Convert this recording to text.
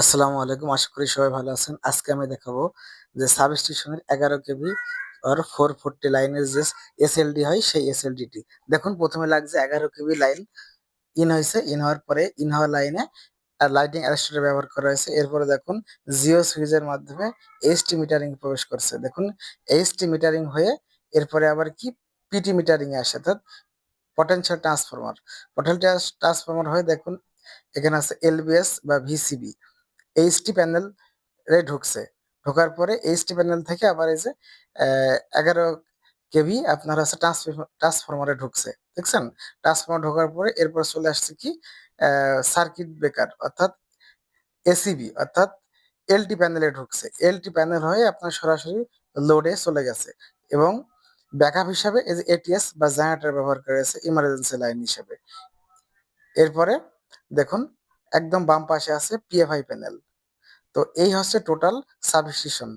আসসালামু আলাইকুম। আশা করি সবাই ভালো আছেন। আজকে আমি দেখাবো যে সাব স্টেশনের এগারো কেবি আর ফোর ফোরটি লাইনের যে এসএলডি হয়, সেই এসএলডিটি দেখুন, প্রথমে লাগছে এগারো কেবি লাইন ইন হয়েছে। ইন হওয়ার পরে ইন হওয়া লাইনে লাইটিং অ্যারেস্টার ব্যবহার করা হয়েছে। এরপরে দেখুন, জিও সুইচের মাধ্যমে এইচটি মিটারিং প্রবেশ করছে। দেখুন এইচটি মিটারিং হয়ে এরপরে আবার কি পিটি মিটারিং এ আসে, অর্থাৎ পটেনশিয়াল ট্রান্সফরমার পটেনশিয়াল ট্রান্সফরমার হয়ে দেখুন, এখানে আছে এলবিএস বা ভিসিবি এইচটি প্যানেল ঢুকছে। ঢোকার পরে এইচটি প্যানেল থেকে আবার এই যে এগারো কেভি আপনার হচ্ছে ট্রান্সফরমারে ঢুকছে। দেখছেন? ট্রান্সফরমার ঢোকার পরে এরপর চলে আসছে কি? সার্কিট ব্রেকার অর্থাৎ এসিবি অর্থাৎ এলটি প্যানেলে ঢুকছে। এলটি প্যানেল হয়ে আপনার সরাসরি লোডে চলে গেছে এবং ব্যাকআপ হিসাবে এই যে এটিএস বা জেনারেটর ব্যবহার করেছে ইমার্জেন্সি লাইন হিসাবে। এরপরে দেখুন একদম বাম পাশে আছে পিএফআই প্যানেল তো এই হচ্ছে টোটাল সাবস্টেশন